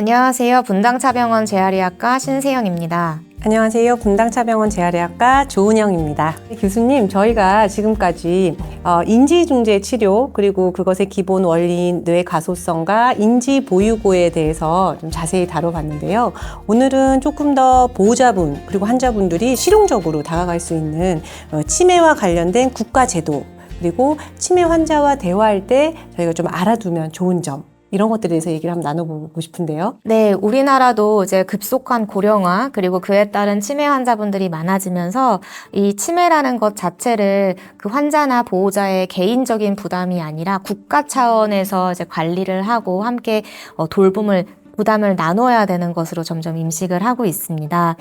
안녕하세요. 분당차병원 재활의학과 신세영입니다. 안녕하세요. 분당차병원 재활의학과 조은영입니다. 교수님, 저희가 지금까지 어, 인지중재 치료 그리고 그것의 기본 원리인 뇌 가소성과 인지 보유고에 대해서 좀 자세히 다뤄봤는데요. 오늘은 조금 더 보호자분 그리고 환자분들이 실용적으로 다가갈 수 있는 어, 치매와 관련된 국가 제도 그리고 치매 환자와 대화할 때 저희가 좀 알아두면 좋은 점 이런 것들에 대해서 얘기를 한번 나눠보고 싶은데요. 네, 우리나라도 이제 급속한 고령화 그리고 그에 따른 치매 환자분들이 많아지면서 이 치매라는 것 자체를 그 환자나 보호자의 개인적인 부담이 아니라 국가 차원에서 이제 관리를 하고 함께 어, 돌봄을 부담을 나눠야 되는 것으로 점점 인식을 하고 있습니다.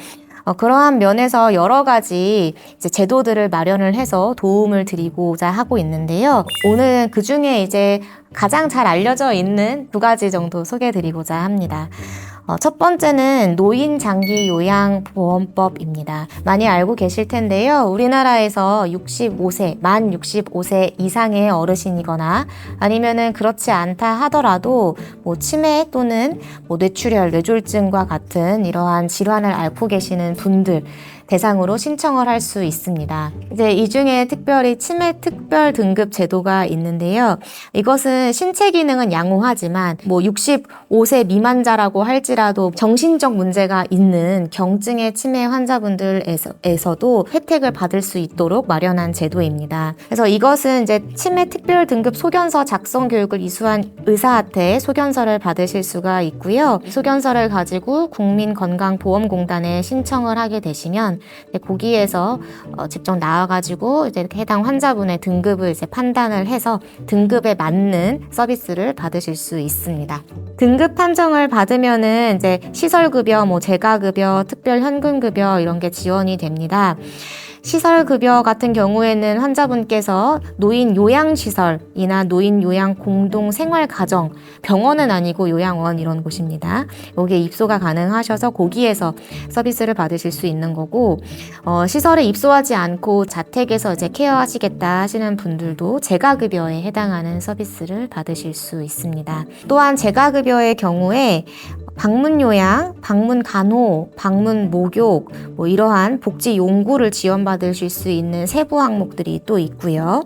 어, 그러한 면에서 여러 가지 제도들을 마련을 해서 도움을 드리고자 하고 있는데요. 오늘 그 중에 이제 가장 잘 알려져 있는 두 가지 정도 소개해 드리고자 합니다. 어, 첫 번째는 노인 장기 요양 보험법입니다. 많이 알고 계실 텐데요. 우리나라에서 65세, 만 65세 이상의 어르신이거나 아니면은 그렇지 않다 하더라도 뭐 치매 또는 뭐 뇌출혈, 뇌졸중과 같은 이러한 질환을 앓고 계시는 분들 대상으로 신청을 할 수 있습니다. 이제 이 중에 특별히 치매 특별 등급 제도가 있는데요. 이것은 신체 기능은 양호하지만 뭐 65세 미만자라고 할지라도 정신적 문제가 있는 경증의 치매 환자분들에서도 혜택을 받을 수 있도록 마련한 제도입니다. 그래서 이것은 이제 치매 특별 등급 소견서 작성 교육을 이수한 의사한테 소견서를 받으실 수가 있고요. 소견서를 가지고 국민건강보험공단에 신청을 하게 되시면 거기에서 어, 직접 나와가지고 이제 해당 환자분의 등급을 이제 판단을 해서 등급에 맞는 서비스를 받으실 수 있습니다. 등급 판정을 받으면은 이제 시설급여, 뭐 재가급여, 특별현금급여 이런 게 지원이 됩니다. 시설급여 같은 경우에는 환자분께서 노인 요양시설이나 노인 요양 공동 생활가정, 병원은 아니고 요양원 이런 곳입니다. 여기에 입소가 가능하셔서 거기에서 서비스를 받으실 수 있는 거고, 어, 시설에 입소하지 않고 자택에서 이제 케어하시겠다 하시는 분들도 재가급여에 해당하는 서비스를 받으실 수 있습니다. 또한 재가급여의 경우에 방문 요양, 방문 간호, 방문 목욕, 뭐 이러한 복지 용구를 지원받으실 수 있는 세부 항목들이 또 있고요.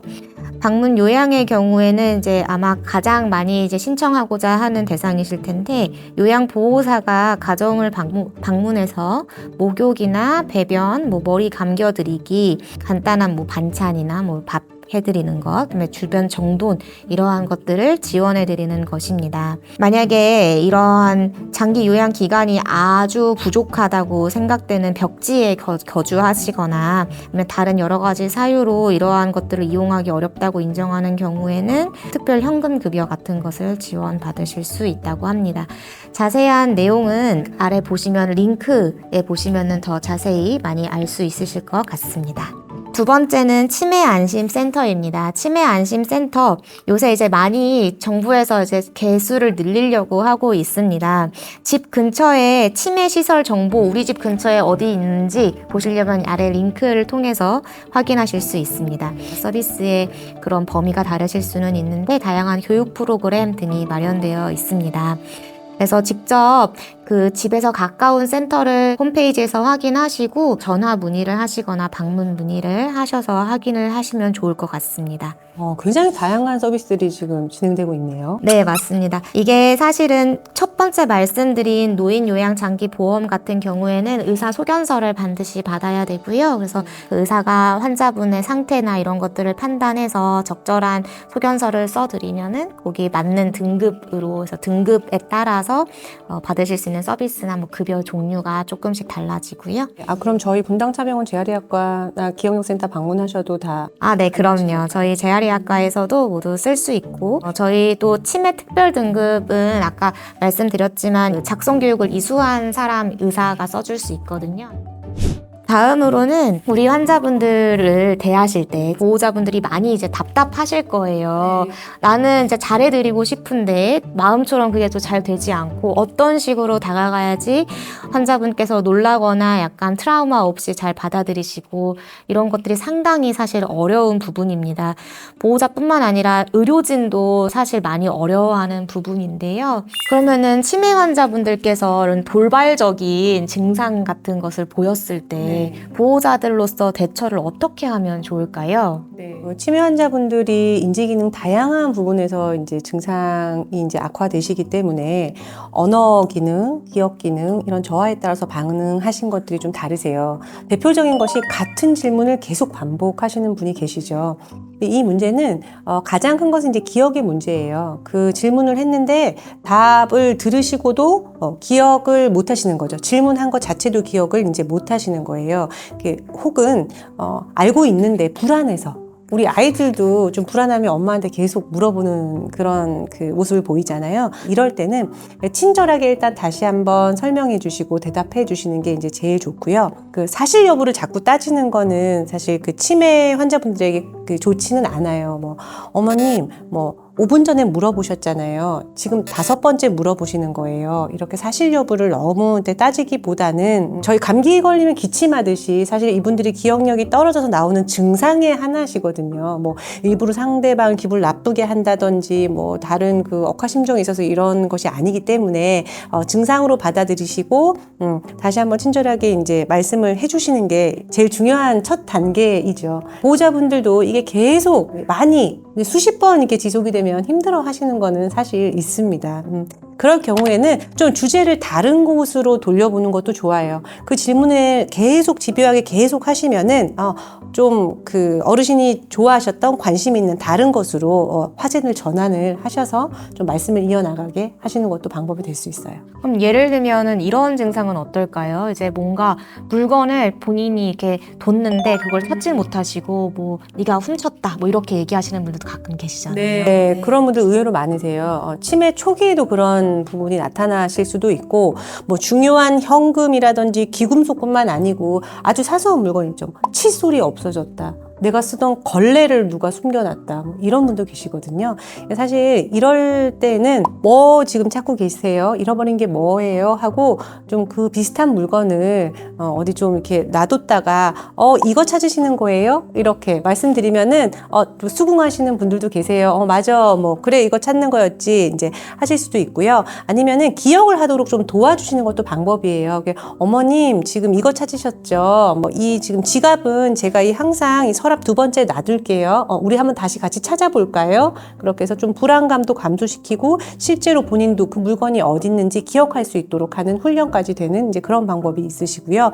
방문 요양의 경우에는 이제 아마 가장 많이 이제 신청하고자 하는 대상이실 텐데 요양 보호사가 가정을 방문, 방문해서 목욕이나 배변, 뭐 머리 감겨드리기, 간단한 뭐 반찬이나 뭐 밥 해드리는 것, 그다음에 주변 정돈 이러한 것들을 지원해드리는 것입니다. 만약에 이러한 장기 요양 기간이 아주 부족하다고 생각되는 벽지에 거, 거주하시거나 아니면 다른 여러 가지 사유로 이러한 것들을 이용하기 어렵다고 인정하는 경우에는 특별 현금 급여 같은 것을 지원받으실 수 있다고 합니다. 자세한 내용은 아래 보시면 링크에 보시면은 더 자세히 많이 알 수 있으실 것 같습니다. 두 번째는 치매 안심 센터입니다. 치매 안심 센터 요새 이제 많이 정부에서 이제 개수를 늘리려고 하고 있습니다. 집 근처에 치매 시설 정보 우리 집 근처에 어디 있는지 보시려면 아래 링크를 통해서 확인하실 수 있습니다. 서비스의 그런 범위가 다르실 수는 있는데 다양한 교육 프로그램 등이 마련되어 있습니다. 그래서 직접 그 집에서 가까운 센터를 홈페이지에서 확인하시고 전화 문의를 하시거나 방문 문의를 하셔서 확인을 하시면 좋을 것 같습니다. 어, 굉장히 다양한 서비스들이 지금 진행되고 있네요. 네, 맞습니다. 이게 사실은 첫 번째 말씀드린 노인 요양 장기 보험 같은 경우에는 의사 소견서를 반드시 받아야 되고요. 그래서 그 의사가 환자분의 상태나 이런 것들을 판단해서 적절한 소견서를 써드리면은 거기 맞는 등급으로 해서 등급에 따라서 어, 받으실 수 있는 서비스나 뭐 급여 종류가 조금씩 달라지고요. 아, 그럼 저희 분당 차병원 재활의학과나 기억력센터 방문하셔도 다 아, 네, 그럼요. 저희 재활의학과에서도 모두 쓸 수 있고, 어, 저희 또 치매 특별 등급은 아까 말씀드렸지만 그 작성 교육을 이수한 사람 의사가 써줄 수 있거든요. 다음으로는 우리 환자분들을 대하실 때 보호자분들이 많이 이제 답답하실 거예요. 나는 이제 잘해드리고 싶은데 마음처럼 그게 또 잘 되지 않고 어떤 식으로 다가가야지 환자분께서 놀라거나 약간 트라우마 없이 잘 받아들이시고 이런 것들이 상당히 사실 어려운 부분입니다. 보호자뿐만 아니라 의료진도 사실 많이 어려워하는 부분인데요. 그러면은 치매 환자분들께서 이런 돌발적인 증상 같은 것을 보였을 때 보호자들로서 대처를 어떻게 하면 좋을까요? 어, 치매 환자분들이 인지 기능 다양한 부분에서 이제 증상이 이제 악화되시기 때문에 언어 기능, 기억 기능 이런 저하에 따라서 반응하신 것들이 좀 다르세요. 대표적인 것이 같은 질문을 계속 반복하시는 분이 계시죠. 이 문제는 어, 가장 큰 것은 이제 기억의 문제예요. 그 질문을 했는데 답을 들으시고도 어, 기억을 못 하시는 거죠. 질문한 것 자체도 기억을 이제 못 하시는 거예요. 혹은 어, 알고 있는데 불안해서 우리 아이들도 좀 불안하면 엄마한테 계속 물어보는 그런 그 모습을 보이잖아요. 이럴 때는 친절하게 일단 다시 한번 설명해 주시고 대답해 주시는 게 이제 제일 좋고요. 그 사실 여부를 자꾸 따지는 거는 사실 그 치매 환자분들에게 그 좋지는 않아요. 뭐 어머님 뭐 5분 전에 물어보셨잖아요. 지금 다섯 번째 물어보시는 거예요. 이렇게 사실 여부를 너무 따지기보다는 저희 감기 걸리면 기침하듯이 사실 이분들이 기억력이 떨어져서 나오는 증상의 하나시거든요. 뭐 일부러 상대방 기분을 나쁘게 한다든지 뭐 다른 그 억하심정이 있어서 이런 것이 아니기 때문에 어, 증상으로 받아들이시고 음, 다시 한번 친절하게 이제 말씀을 해주시는 게 제일 중요한 첫 단계이죠. 보호자분들도 이게 계속 많이 수십 번 이렇게 지속이 되면 힘들어 하시는 거는 사실 있습니다. 음, 그럴 경우에는 좀 주제를 다른 곳으로 돌려보는 것도 좋아요. 그 질문을 계속 집요하게 계속 하시면은 어, 좀 그 어르신이 좋아하셨던 관심 있는 다른 것으로 어, 화제를 전환을 하셔서 좀 말씀을 이어나가게 하시는 것도 방법이 될 수 있어요. 그럼 예를 들면은 이런 증상은 어떨까요? 이제 뭔가 물건을 본인이 이렇게 뒀는데 그걸 찾지 못하시고 뭐 네가 훔쳤다 뭐 이렇게 얘기하시는 분들도 가끔 계시잖아요. 네, 그런 분들 의외로 많으세요. 어, 치매 초기에도 그런 부분이 나타나실 수도 있고, 뭐 중요한 현금이라든지 귀금속뿐만 아니고 아주 사소한 물건 있죠. 칫솔이 없어졌다. 내가 쓰던 걸레를 누가 숨겨놨다. 뭐 이런 분도 계시거든요. 사실 이럴 때는 뭐 지금 찾고 계세요? 잃어버린 게 뭐예요? 하고 좀 그 비슷한 물건을 어, 어디 좀 이렇게 놔뒀다가 어 이거 찾으시는 거예요? 이렇게 말씀드리면은 어, 또 수긍하시는 분들도 계세요. 어 맞아. 뭐 그래 이거 찾는 거였지. 이제 하실 수도 있고요. 아니면은 기억을 하도록 좀 도와주시는 것도 방법이에요. 어머님 지금 이거 찾으셨죠? 뭐 이 지금 지갑은 제가 이 항상 이 서랍 두 번째 놔둘게요. 어, 우리 한번 다시 같이 찾아볼까요? 그렇게 해서 좀 불안감도 감소시키고 실제로 본인도 그 물건이 어디 있는지 기억할 수 있도록 하는 훈련까지 되는 이제 그런 방법이 있으시고요.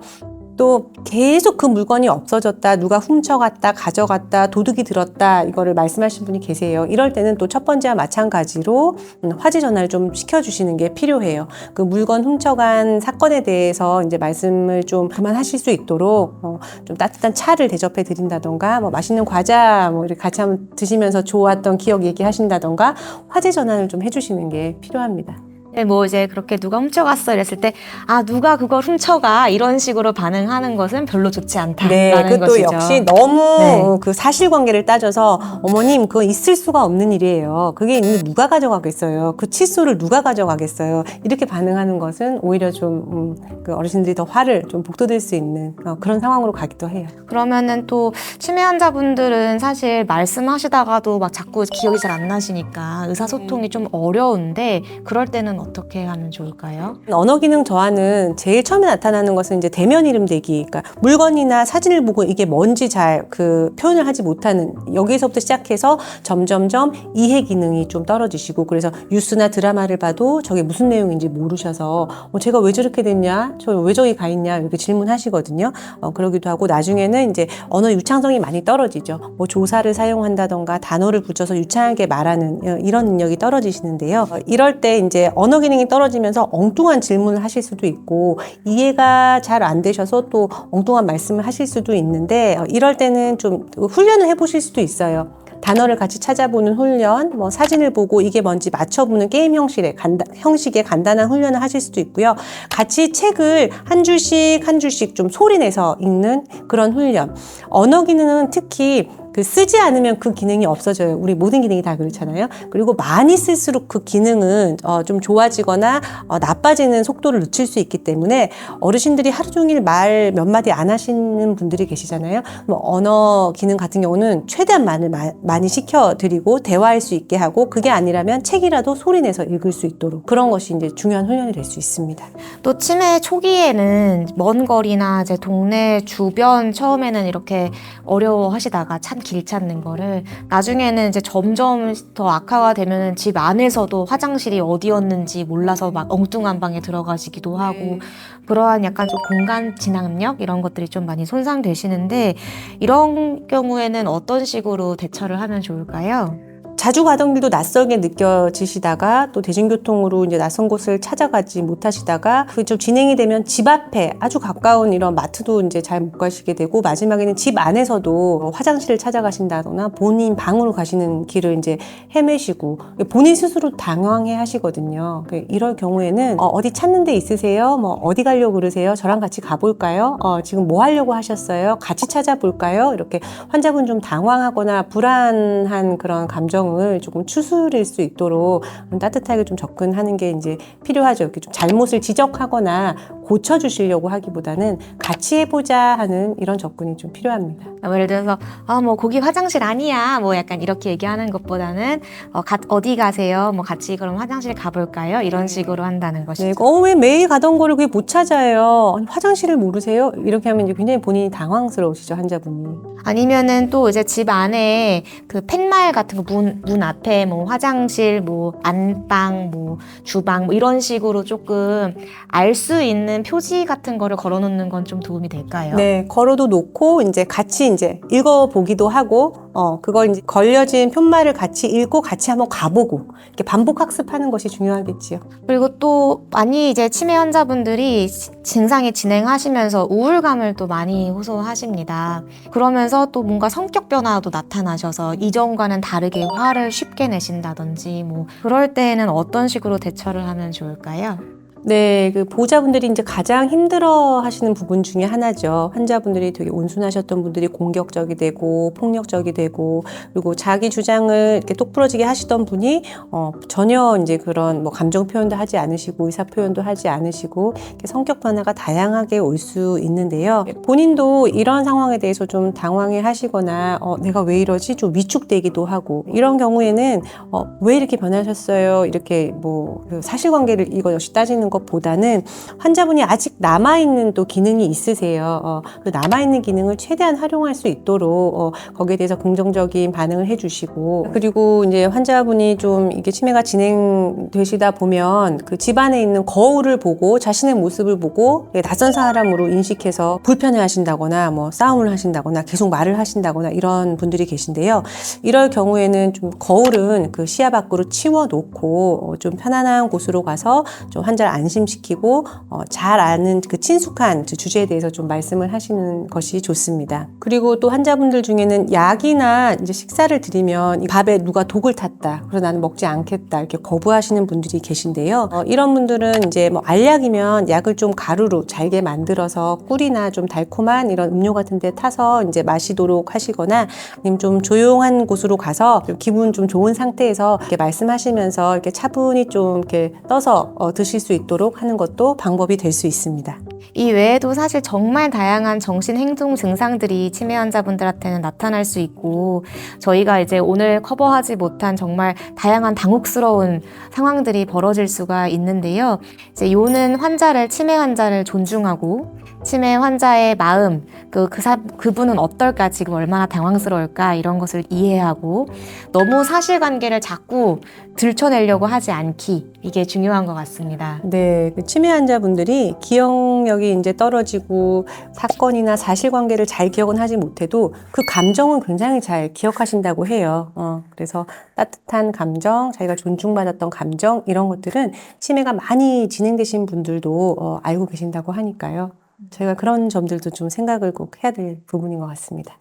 또 계속 그 물건이 없어졌다, 누가 훔쳐갔다, 가져갔다, 도둑이 들었다, 이거를 말씀하신 분이 계세요. 이럴 때는 또 첫 번째와 마찬가지로 음, 화재 전화를 좀 시켜주시는 게 필요해요. 그 물건 훔쳐간 사건에 대해서 이제 말씀을 좀 그만하실 수 있도록 어, 좀 따뜻한 차를 대접해 드린다던가, 뭐 맛있는 과자 뭐 이렇게 같이 한번 드시면서 좋았던 기억 얘기하신다던가, 화재 전환을 좀 해주시는 게 필요합니다. 네, 뭐 이제 그렇게 누가 훔쳐갔어 이랬을 때 아 누가 그걸 훔쳐가 이런 식으로 반응하는 것은 별로 좋지 않다라는 네, 그것도 것이죠. 역시 너무 네. 그 사실관계를 따져서 어머님 그거 있을 수가 없는 일이에요. 그게 있는데 누가 가져가겠어요? 그 칫솔을 누가 가져가겠어요? 이렇게 반응하는 것은 오히려 좀 음, 그 어르신들이 더 화를 좀 북돋을 수 있는 어, 그런 상황으로 가기도 해요. 그러면은 또 치매 환자분들은 사실 말씀하시다가도 막 자꾸 기억이 잘 안 나시니까 의사소통이 좀 어려운데 그럴 때는 어 떻게 하면 좋을까요? 언어 기능 저하는 제일 처음에 나타나는 것은 이제 대면 이름 대기. 그러니까 물건이나 사진을 보고 이게 뭔지 잘 그 표현을 하지 못하는 여기서부터 시작해서 점점점 이해 기능이 좀 떨어지시고 그래서 뉴스나 드라마를 봐도 저게 무슨 내용인지 모르셔서 어, 제가 왜 저렇게 됐냐? 저 왜 저기 가 있냐? 이렇게 질문하시거든요. 어, 그러기도 하고 나중에는 이제 언어 유창성이 많이 떨어지죠. 뭐 조사를 사용한다던가 단어를 붙여서 유창하게 말하는 어, 이런 능력이 떨어지시는데요. 어, 이럴 때 이제 언어 기능이 떨어지면서 엉뚱한 질문을 하실 수도 있고 이해가 잘 안 되셔서 또 엉뚱한 말씀을 하실 수도 있는데 어, 이럴 때는 좀 훈련을 해보실 수도 있어요. 단어를 같이 찾아보는 훈련, 뭐 사진을 보고 이게 뭔지 맞춰보는 게임 형식의 간단, 형식의 간단한 훈련을 하실 수도 있고요. 같이 책을 한 줄씩 한 줄씩 좀 소리내서 읽는 그런 훈련. 언어 기능은 특히 그 쓰지 않으면 그 기능이 없어져요. 우리 모든 기능이 다 그렇잖아요. 그리고 많이 쓸수록 그 기능은 어, 좀 좋아지거나 어, 나빠지는 속도를 늦출 수 있기 때문에 어르신들이 하루 종일 말 몇 마디 안 하시는 분들이 계시잖아요. 뭐 언어 기능 같은 경우는 최대한 많이, 많이 시켜드리고 대화할 수 있게 하고 그게 아니라면 책이라도 소리내서 읽을 수 있도록 그런 것이 이제 중요한 훈련이 될 수 있습니다. 또 치매 초기에는 먼 거리나 이제 동네 주변 처음에는 이렇게 어려워하시다가 찬길 찾는 거를 나중에는 이제 점점 더 악화가 되면은 집 안에서도 화장실이 어디였는지 몰라서 막 엉뚱한 방에 들어가시기도 하고 그러한 약간 좀 공간 진압력 이런 것들이 좀 많이 손상되시는데 이런 경우에는 어떤 식으로 대처를 하면 좋을까요? 자주 가던 길도 낯설게 느껴지시다가 또 대중교통으로 이제 낯선 곳을 찾아가지 못하시다가 그좀 진행이 되면 집 앞에 아주 가까운 이런 마트도 이제 잘 못 가시게 되고 마지막에는 집 안에서도 화장실을 찾아가신다거나 본인 방으로 가시는 길을 이제 헤매시고 본인 스스로 당황해 하시거든요. 그 이럴 경우에는 어, 어디 찾는 데 있으세요? 뭐 어디 가려고 그러세요? 저랑 같이 가볼까요? 어, 지금 뭐 하려고 하셨어요? 같이 찾아볼까요? 이렇게 환자분 좀 당황하거나 불안한 그런 감정 을 조금 추스릴 수 있도록 따뜻하게 좀 접근하는 게 이제 필요하죠. 이렇게 좀 잘못을 지적하거나 고쳐주시려고 하기보다는 같이 해보자 하는 이런 접근이 좀 필요합니다. 뭐 예를 들어서 아 뭐 거기 화장실 아니야 뭐 약간 이렇게 얘기하는 것보다는 어, 가, 어디 가세요 뭐 같이 그럼 화장실 가볼까요 이런 식으로 한다는 네, 것이죠. 어, 왜 매일 가던 거를 그게 못 찾아요? 아니, 화장실을 모르세요? 이렇게 하면 이제 굉장히 본인이 당황스러우시죠, 환자분이. 아니면은 또 이제 집 안에 그 팻말 같은 거 문문 앞에 뭐 화장실 뭐 안방 뭐 주방 뭐 이런 식으로 조금 알 수 있는 표지 같은 거를 걸어놓는 건 좀 도움이 될까요? 네, 걸어도 놓고 이제 같이 이제 읽어보기도 하고, 어, 그걸 이제 걸려진 편말을 같이 읽고 같이 한번 가보고, 이렇게 반복 학습하는 것이 중요하겠지요. 그리고 또 많이 이제 치매 환자분들이 시- 증상이 진행하시면서 우울감을 또 많이 호소하십니다. 그러면서 또 뭔가 성격 변화도 나타나셔서 이전과는 다르게 화를 쉽게 내신다든지 뭐 그럴 때에는 어떤 식으로 대처를 하면 좋을까요? 네, 그 보호자분들이 이제 가장 힘들어 하시는 부분 중에 하나죠. 환자분들이 되게 온순하셨던 분들이 공격적이 되고 폭력적이 되고 그리고 자기 주장을 이렇게 똑부러지게 하시던 분이 어, 전혀 이제 그런 뭐 감정 표현도 하지 않으시고 의사 표현도 하지 않으시고 이렇게 성격 변화가 다양하게 올 수 있는데요. 본인도 이런 상황에 대해서 좀 당황해 하시거나 어, 내가 왜 이러지? 좀 위축되기도 하고 이런 경우에는 어, 왜 이렇게 변하셨어요? 이렇게 뭐 그 사실관계를 이거 역시 따지는 것보다는 환자분이 아직 남아있는 또 기능이 있으세요. 어, 그 남아있는 기능을 최대한 활용할 수 있도록 어, 거기에 대해서 긍정적인 반응을 해주시고 그리고 이제 환자분이 좀 이게 치매가 진행되시다 보면 그 집안에 있는 거울을 보고 자신의 모습을 보고 예, 낯선 사람으로 인식해서 불편해 하신다거나 뭐 싸움을 하신다거나 계속 말을 하신다거나 이런 분들이 계신데요. 이럴 경우에는 좀 거울은 그 시야 밖으로 치워 놓고 어, 좀 편안한 곳으로 가서 좀 환자를 안심시키고 어, 잘 아는 그 친숙한 그 주제에 대해서 좀 말씀을 하시는 것이 좋습니다. 그리고 또 환자분들 중에는 약이나 이제 식사를 드리면 이 밥에 누가 독을 탔다. 그래서 나는 먹지 않겠다. 이렇게 거부하시는 분들이 계신데요. 어, 이런 분들은 이제 뭐 알약이면 약을 좀 가루로 잘게 만들어서 꿀이나 좀 달콤한 이런 음료 같은 데 타서 이제 마시도록 하시거나 아니면 좀 조용한 곳으로 가서 좀 기분 좀 좋은 상태에서 이렇게 말씀하시면서 이렇게 차분히 좀 이렇게 떠서 어, 드실 수 있 도록 하는 것도 방법이 될 수 있습니다. 이 외에도 사실 정말 다양한 정신 행동 증상들이 치매 환자분들한테는 나타날 수 있고 저희가 이제 오늘 커버하지 못한 정말 다양한 당혹스러운 상황들이 벌어질 수가 있는데요. 이제 요는 환자를 치매 환자를 존중하고 치매 환자의 마음 그, 그 사, 그분은 어떨까 지금 얼마나 당황스러울까 이런 것을 이해하고 너무 사실관계를 자꾸 들춰내려고 하지 않기 이게 중요한 것 같습니다. 네, 그 치매 환자분들이 기억력이 이제 떨어지고 사건이나 사실관계를 잘 기억은 하지 못해도 그 감정은 굉장히 잘 기억하신다고 해요. 어, 그래서 따뜻한 감정, 자기가 존중받았던 감정 이런 것들은 치매가 많이 진행되신 분들도 어, 알고 계신다고 하니까요. 저희가 그런 점들도 좀 생각을 꼭 해야 될 부분인 것 같습니다.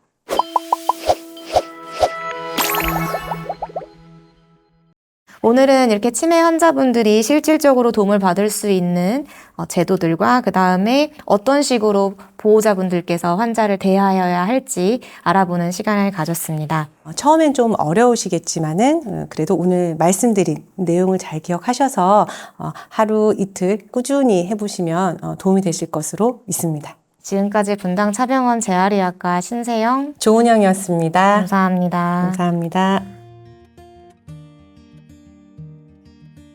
오늘은 이렇게 치매 환자분들이 실질적으로 도움을 받을 수 있는 어, 제도들과 그 다음에 어떤 식으로 보호자분들께서 환자를 대하여야 할지 알아보는 시간을 가졌습니다. 어, 처음엔 좀 어려우시겠지만은 어, 그래도 오늘 말씀드린 내용을 잘 기억하셔서 어, 하루 이틀 꾸준히 해보시면 어, 도움이 되실 것으로 믿습니다. 지금까지 분당 차병원 재활의학과 신세영 조은영이었습니다. 감사합니다. 감사합니다.